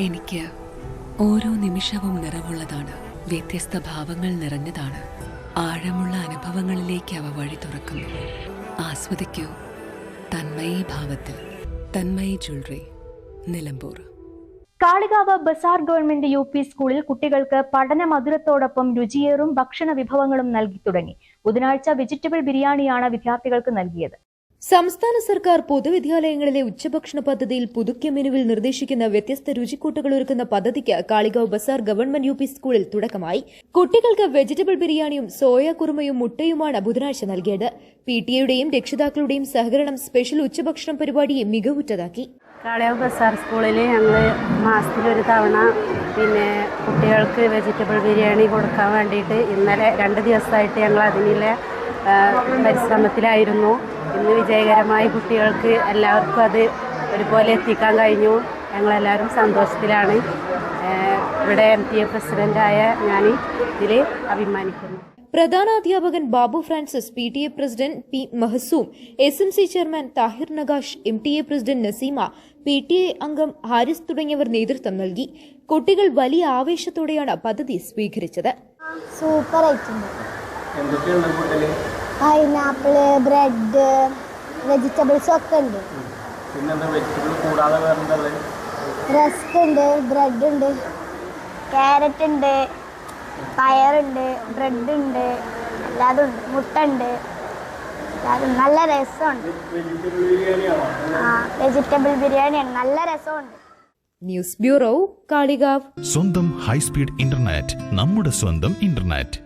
എനിക്ക് ഓരോ നിമിഷവും നിറവുള്ളതാണ്. വ്യത്യസ്ത ഭാവങ്ങൾ നിറഞ്ഞതാണ്. ആഴമുള്ള അനുഭവങ്ങളിലേക്ക് അവ വഴി തുറക്കുന്നു. ആസ്വദിക്കൂ. തന്മയി ഭാവത്തിൽ. Thanmayi jewellery. Nilambur. Kalikavu Bazar government U P സ്കൂളിൽ കുട്ടികൾക്ക് പഠന മധുരത്തോടൊപ്പം രുചിയേറും ഭക്ഷണ വിഭവങ്ങളും നൽകി തുടങ്ങി. ബുധനാഴ്ച വെജിറ്റബിൾ ബിരിയാണിയാണ് വിദ്യാർത്ഥികൾക്ക് നൽകിയത്. സംസ്ഥാന സർക്കാർ പൊതുവിദ്യാലയങ്ങളിലെ ഉച്ചഭക്ഷണ പദ്ധതിയിൽ പുതുക്കിയ മെനുവിൽ നിർദ്ദേശിക്കുന്ന വ്യത്യസ്ത രുചിക്കൂട്ടുകൾ ഒരുക്കുന്ന പദ്ധതിക്ക് കാളികാവ് ബസാർ ഗവൺമെന്റ് യു സ്കൂളിൽ തുടക്കമായി. കുട്ടികൾക്ക് വെജിറ്റബിൾ ബിരിയാണിയും സോയ കുറുമയും മുട്ടയുമാണ് ബുധനാഴ്ച നൽകിയത്. പി ടി എയുടെയും രക്ഷിതാക്കളുടെയും സഹകരണം സ്പെഷ്യൽ ഉച്ചഭക്ഷണം പരിപാടിയെ മികവുറ്റതാക്കി. കാളിയാവ് ബസാർ സ്കൂളിൽ ഞങ്ങൾ മാസത്തിലൊരു തവണ പിന്നെ കുട്ടികൾക്ക് വെജിറ്റബിൾ ബിരിയാണി കൊടുക്കാൻ വേണ്ടിയിട്ട് ഇന്നലെ രണ്ട് ദിവസമായിട്ട് ഞങ്ങൾ അതിനുള്ള പരിശ്രമത്തിലായിരുന്നു. ഇന്ന് വിജയകരമായി കുട്ടികൾക്ക് എല്ലാവർക്കും അത് ഒരുപോലെ എത്തിക്കാൻ കഴിഞ്ഞു. ഞങ്ങളെല്ലാവരും സന്തോഷത്തിലാണ്. ഇവിടെ എം ടി എ പ്രസിഡന്റായ ഞാൻ ഇതിൽ അഭിമാനിക്കുന്നു. പ്രധാനാധ്യാപകൻ Babu Francis P T A president P Mahsoom S M C chairman Thahir Nagash M T A president Naseema P T A അംഗം ഹാരിസ് തുടങ്ങിയവർ നേതൃത്വം നൽകി. കുട്ടികൾ വലിയ ആവേശത്തോടെയാണ് പദ്ധതി സ്വീകരിച്ചത്. സൂപ്പർ ആയിട്ടുണ്ട് പൈനാപ്പിൾ ബ്രെഡ് വെജിറ്റബിൾസും ഒക്കെ ഉണ്ട്. റസ്ക് ഉണ്ട് ബ്രെഡ് ഉണ്ട് ക്യാരറ്റ് ഉണ്ട് പയറുണ്ട് ബ്രെഡ് ഉണ്ട് അല്ലാതെ ഉണ്ട്. മുട്ട ഉണ്ട് നല്ല രസമുണ്ട്. ആ വെജിറ്റബിൾ ബിരിയാണിയാണ് നല്ല രസമുണ്ട്. News bureau Kalikavu. സ്വന്തം ഹൈസ്പീഡ് ഇന്റർനെറ്റ് നമ്മുടെ സ്വന്തം ഇന്റർനെറ്റ്.